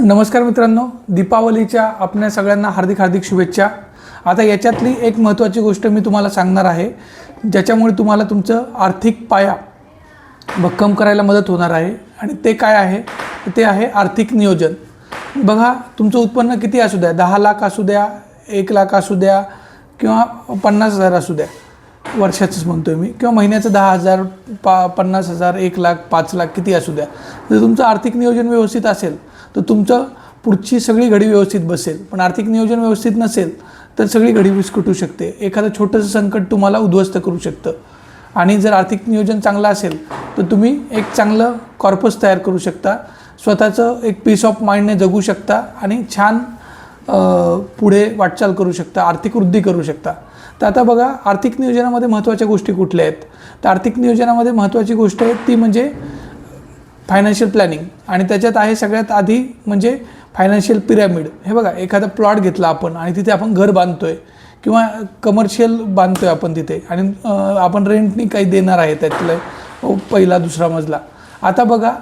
नमस्कार मित्रांनो दीपावलीच्या आपल्या सगळ्यांना हार्दिक हार्दिक शुभेच्छा. आता याच्यातली एक महत्त्वाची गोष्ट मी तुम्हाला सांगणार आहे ज्याच्यामुळे तुम्हाला तुमचं आर्थिक पाया भक्कम करायला मदत होणार आहे. आणि ते काय आहे? ते आहे आर्थिक नियोजन. बघा तुमचं उत्पन्न किती असू द्या दहा लाख असू द्या एक लाख असू द्या किंवा पन्नास हजार असू द्या वर्षाचंच म्हणतो आहे मी किंवा महिन्याचं दहा हजार पा पन्नास हजार एक लाख पाच लाख किती असू द्या. जर तुमचं आर्थिक नियोजन व्यवस्थित असेल तर तुमचं पुढची सगळी घडी व्यवस्थित बसेल. पण आर्थिक नियोजन व्यवस्थित नसेल तर सगळी घडी विस्कटू शकते. एखादं छोटंसं संकट तुम्हाला उद्ध्वस्त करू शकतं. आणि जर आर्थिक नियोजन चांगलं असेल तर तुम्ही एक चांगलं कॉर्पस तयार करू शकता. स्वतःचं एक पीस ऑफ माइंडने जगू शकता आणि छान पुढे वाटचाल करू शकता आर्थिक वृद्धी करू शकता. तर आता बघा आर्थिक नियोजनामध्ये महत्त्वाच्या गोष्टी कुठल्या आहेत? तर आर्थिक नियोजनामध्ये महत्त्वाची गोष्ट आहे ती म्हणजे फायनान्शियल प्लॅनिंग आणि त्याच्यात आहे सगळ्यात आधी म्हणजे फायनान्शियल पिरॅमिड हे बघा एखादा प्लॉट घेतला आपण आणि तिथे आपण घर बांधतोय किंवा कमर्शियल बांधतोय आपण तिथे आणि आपण रेंटनी काही देणार आहे त्यातलं पहिला दुसरा मजला. आता बघा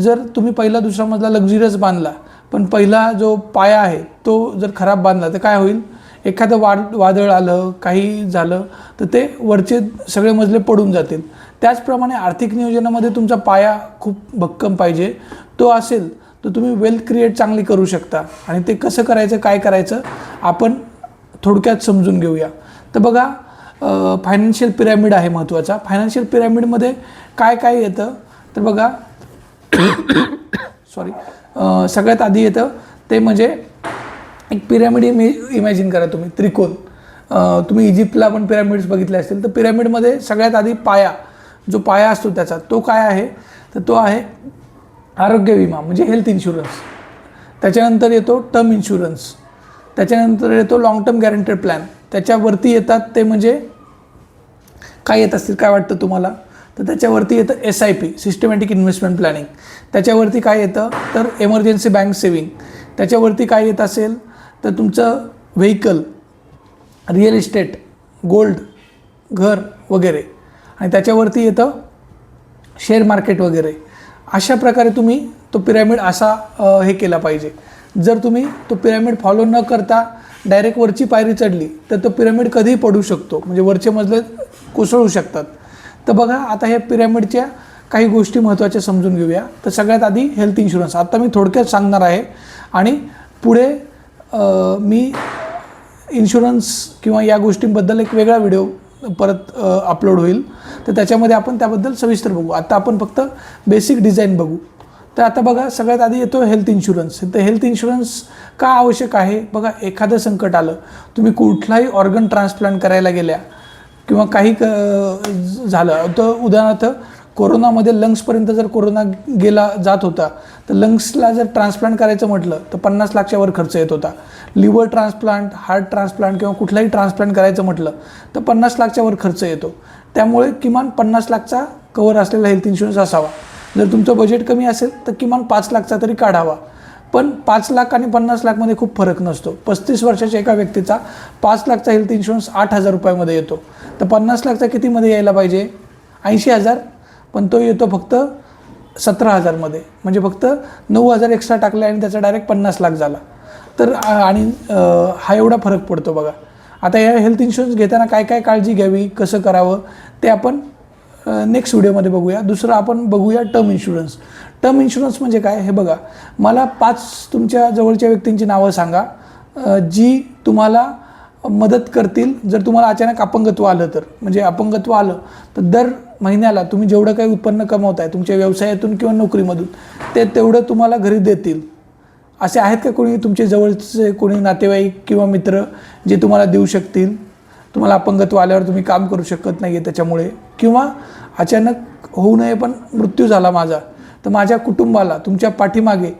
जर तुम्ही पहिला दुसरा मजला लक्झरियस बांधला पण पहिला जो पाया आहे तो जर खराब बांधला तर काय होईल? एखादं वाद वादळ आलं काही झालं तर ते वरचे सगळे मजले पडून जातील. त्याचप्रमाणे आर्थिक नियोजनामध्ये तुमचा पाया खूप भक्कम पाहिजे. तो असेल तर तुम्ही वेल्थ क्रिएट चांगली करू शकता. आणि ते कसं करायचं काय करायचं आपण थोडक्यात समजून घेऊया. तर बघा फायनान्शियल पिरॅमिड आहे महत्त्वाचा. फायनान्शियल पिरॅमिडमध्ये काय काय येतं? तर बघा सॉरी सगळ्यात आधी येतं ते म्हणजे एक पिरॅमिड इमे इमॅजिन करा तुम्ही त्रिकोण. तुम्ही इजिप्तला पण पिरॅमिड्स बघितले असतील तर पिरॅमिडमध्ये सगळ्यात आधी पाया जो पाया असतो त्याचा तो काय आहे? तर तो आहे आरोग्य विमा म्हणजे हेल्थ इन्शुरन्स त्याच्यानंतर येतो टर्म इन्शुरन्स त्याच्यानंतर येतो लॉंग टर्म गॅरंटेड प्लॅन त्याच्यावरती येतात ते म्हणजे काय येत असतील काय वाटतं तुम्हाला? तर त्याच्यावरती येतं S I P systematic investment planning त्याच्यावरती काय येतं? तर एमर्जन्सी बँक सेविंग त्याच्यावरती काय येत असेल? तर तुमचं व्हेकल रिअल इस्टेट गोल्ड घर वगैरे. आणि त्याच्यावरती येतं शेअर मार्केट वगैरे. अशा प्रकारे तुम्ही तो पिरॅमिड असा हे केला पाहिजे. जर तुम्ही तो पिरॅमिड फॉलो न करता डायरेक्ट वरची पायरी चढली तर तो पिरॅमिड कधीही पडू शकतो. म्हणजे वरचे मजले कोसळू शकतात. तर बघा आता ह्या पिरॅमिडच्या काही गोष्टी महत्त्वाच्या समजून घेऊया. तर सगळ्यात आधी हेल्थ इन्शुरन्स आता मी थोडक्यात सांगणार आहे. आणि पुढे मी इन्शुरन्स किंवा या गोष्टींबद्दल एक वेगळा व्हिडिओ परत अपलोड होईल. तर त्याच्यामध्ये आपण त्याबद्दल सविस्तर बघू. आता आपण फक्त बेसिक डिझाईन बघू. तर आता बघा सगळ्यात आधी येतो हेल्थ इन्शुरन्स तर हेल्थ इन्शुरन्स का आवश्यक आहे? बघा एखादं संकट आलं. तुम्ही कुठलाही ऑर्गन ट्रान्सप्लांट करायला गेल्या किंवा काही क झालं. तर उदाहरणार्थ कोरोनामध्ये लंग्सपर्यंत जर कोरोना गेला जात होता तर लंग्सला जर ट्रान्सप्लांट करायचं म्हटलं तर पन्नास लाखच्यावर खर्च येत होता. लिव्हर ट्रान्सप्लांट हार्ट ट्रान्सप्लांट किंवा कुठलाही ट्रान्सप्लांट करायचं म्हटलं तर पन्नास लाखच्यावर खर्च येतो. त्यामुळे किमान पन्नास लाखचा कवर असलेला हेल्थ इन्शुरन्स असावा. जर तुमचं बजेट कमी असेल तर किमान पाच लाखचा तरी काढावा. पण पाच लाख आणि पन्नास लाखमध्ये खूप फरक नसतो. पस्तीस वर्षाच्या एका व्यक्तीचा पाच लाखचा हेल्थ इन्शुरन्स आठ हजार रुपयामध्ये येतो. तर पन्नास लाखचा कितीमध्ये यायला पाहिजे? ऐंशी हजार? पण तो येतो फक्त सतरा हजारमध्ये. म्हणजे फक्त नऊ हजार एक्स्ट्रा टाकले आणि त्याचा डायरेक्ट पन्नास लाख झाला. तर आणि हा एवढा फरक पडतो बघा. आता या हेल्थ इन्शुरन्स घेताना काय काय काळजी घ्यावी कसं करावं ते आपण नेक्स्ट व्हिडिओमध्ये बघूया. दुसरं आपण बघूया टर्म इन्शुरन्स टर्म इन्शुरन्स म्हणजे काय? हे बघा. मला पाच तुमच्या जवळच्या व्यक्तींची नावं सांगा. जी तुम्हाला मदत करतील. जर तुम्हाला अचानक अपंगत्व आलं तर. म्हणजे अपंगत्व आलं तर दर महिन्याला तुम्ही जेवढं काही उत्पन्न कमवताय तुमच्या व्यवसायातून किंवा नोकरीमधून ते तेवढं तुम्हाला घरी देतील. असे आहेत का कोणी तुमचे जवळचे कोणी नातेवाईक किंवा मित्र जे तुम्हाला देऊ शकतील? तुम्हाला अपंगत्व आल्यावर तुम्ही काम करू शकत नाही आहे त्याच्यामुळे. किंवा अचानक होऊ नये पण मृत्यू झाला माझा तर माझ्या कुटुंबाला तुमच्या पाठीमागे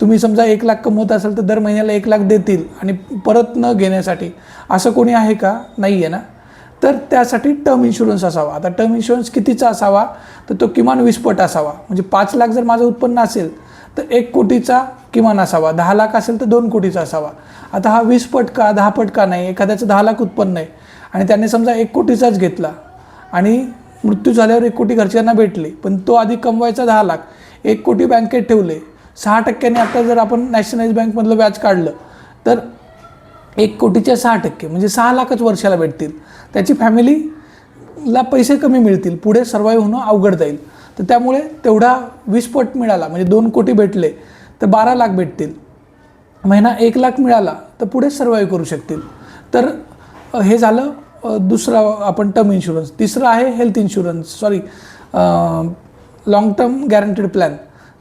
तुम्ही समजा एक लाख कमवत असाल तर दर महिन्याला एक लाख देतील आणि परत न घेण्यासाठी असं कोणी आहे का? नाही आहे ना? तर त्यासाठी टर्म इन्शुरन्स असावा. आता टर्म इन्शुरन्स कितीचा असावा? तर तो किमान वीसपट असावा. म्हणजे पाच लाख जर माझं उत्पन्न असेल तर एक कोटीचा किमान असावा. दहा लाख असेल तर दोन कोटीचा असावा. आता हा वीस पट का दहा पट का नाही? एखाद्याचं दहा लाख उत्पन्न आहे. आणि त्याने समजा एक कोटीचाच घेतला आणि मृत्यू झाल्यावर एक कोटी घरच्यांना भेटले पण तो आधी कमवायचा दहा लाख. एक कोटी बँकेत ठेवले. सहा टक्क्याने आता जर आपण नॅशनलाइज बँकमधलं व्याज काढलं तर एक कोटीच्या सहा टक्के म्हणजे सहा लाखच वर्षाला भेटतील. त्याची फॅमिलीला पैसे कमी मिळतील पुढे सर्वाईव्ह होणं अवघड जाईल. तर त्यामुळे तेवढा वीस पट मिळाला म्हणजे दोन कोटी भेटले तर बारा लाख भेटतील. महिना एक लाख मिळाला तर पुढे सर्वाईव्ह करू शकतील. तर हे झालं दुसरं आपण टर्म इन्शुरन्स तिसरं आहे health insurance sorry long term guaranteed plan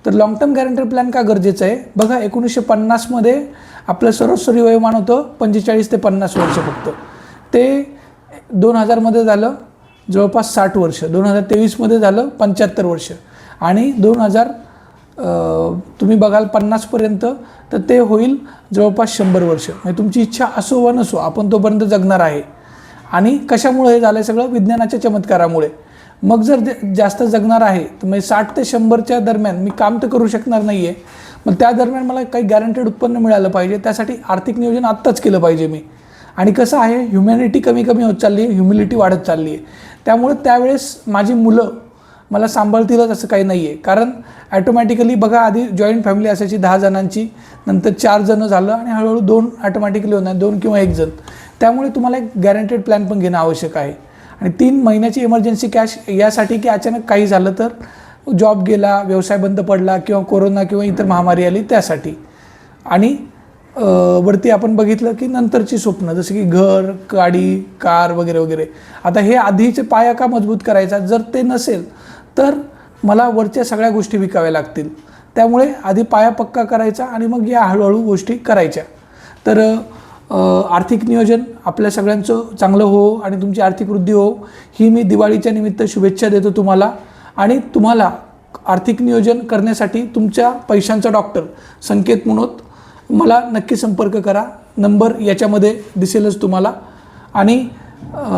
तर लाँग टर्म गॅरंटेड प्लॅन का गरजेचं आहे? बघा एकोणीसशे पन्नासमध्ये आपलं सरासरी वयोमान होतं पंचेचाळीस ते पन्नास वर्ष फक्त. ते दोन हजारमध्ये झालं जवळपास साठ वर्ष. दोन हजार तेवीसमध्ये झालं पंच्याहत्तर वर्ष. आणि दोन हजार तुम्ही बघाल पन्नासपर्यंत तर ते होईल जवळपास शंभर वर्ष. म्हणजे तुमची इच्छा असो वा नसो आपण तोपर्यंत जगणार आहे. आणि कशामुळे हे झालं आहे सगळं? विज्ञानाच्या चमत्कारामुळे. मग जर जास्त जगणार आहे तर म्हणजे साठ ते शंभरच्या दरम्यान मी काम तर करू शकणार नाही आहे मग त्या दरम्यान मला काही गॅरंटेड उत्पन्न मिळालं पाहिजे. त्यासाठी आर्थिक नियोजन आत्ताच केलं पाहिजे मी. आणि कसं आहे ह्युमॅनिटी कमी कमी होत चालली आहे ह्युमिलिटी वाढत चालली आहे त्यामुळे त्यावेळेस माझी मुलं मला सांभाळतीलच असं काही नाही आहे कारण ॲटोमॅटिकली बघा आधी जॉईंट फॅमिली असायची दहा जणांची नंतर चार जणं झालं आणि हळूहळू दोन ॲटोमॅटिकली होणार दोन किंवा एक जण. त्यामुळे तुम्हाला एक गॅरंटेड प्लॅन पण घेणं आवश्यक आहे. आणि तीन महिन्याची इमर्जन्सी कॅश यासाठी की अचानक काही झालं तर जॉब गेला व्यवसाय बंद पडला किंवा कोरोना किंवा इतर महामारी आली त्यासाठी. आणि वरती आपण बघितलं की नंतरची स्वप्न जसं की घर गाडी कार वगैरे वगैरे. आता हे आधीचे पाया का मजबूत करायचा? जर ते नसेल तर मला वरच्या सगळ्या गोष्टी विकाव्या लागतील. त्यामुळे आधी पाया पक्का करायचा आणि मग या हळूहळू गोष्टी करायच्या. तर आर्थिक नियोजन आपल्या सगळ्यांचं चांगलं हो आणि तुमची आर्थिक वृद्धी हो ही मी दिवाळीच्या निमित्त शुभेच्छा देतो तुम्हाला. आणि तुम्हाला आर्थिक नियोजन करण्यासाठी तुमच्या पैशांचा डॉक्टर संकेत मुनोत मला नक्की संपर्क करा. नंबर याच्यामध्ये दिसेलच तुम्हाला. आणि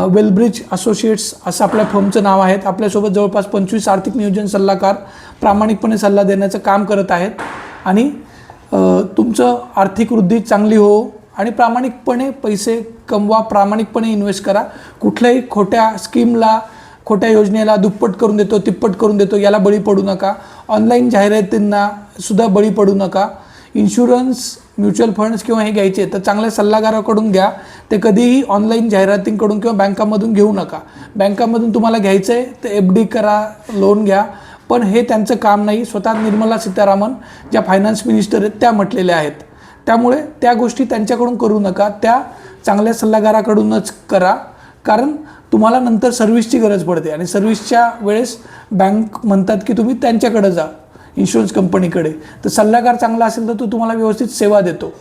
वेलब्रिज असोसिएट्स असं आपल्या फर्मचं नाव आहेत. आपल्यासोबत जवळपास पंचवीस आर्थिक नियोजन सल्लागार प्रामाणिकपणे सल्ला देण्याचं काम करत आहेत. आणि तुमचं आर्थिक वृद्धी चांगली हो आणि प्रामाणिकपणे पैसे कमवा प्रामाणिकपणे इन्व्हेस्ट करा. कुठल्याही खोट्या स्कीमला खोट्या योजनेला दुप्पट करून देतो तिप्पट करून देतो याला बळी पडू नका. ऑनलाईन जाहिरातींना सुद्धा बळी पडू नका. इन्शुरन्स म्युच्युअल फंड्स किंवा हे घ्यायचे तर चांगल्या सल्लागाराकडून घ्या. ते कधीही ऑनलाईन जाहिरातींकडून किंवा बँकामधून घेऊ नका. बँकामधून तुम्हाला घ्यायचं आहे तर एफ डी करा लोन घ्या. पण हे त्यांचं काम नाही. स्वतः निर्मला सीतारामन ज्या फायनान्स मिनिस्टर आहेत त्या म्हटलेल्या आहेत. त्यामुळे त्या गोष्टी त्यांच्याकडून करू नका. त्या चांगल्या सल्लागाराकडूनच करा. कारण तुम्हाला नंतर सर्व्हिसची गरज पडते. आणि सर्व्हिसच्या वेळेस बँक म्हणतात की तुम्ही त्यांच्याकडे जा इन्शुरन्स कंपनीकडे तर सल्लागार चांगला असेल तर तो तुम्हाला व्यवस्थित सेवा देतो.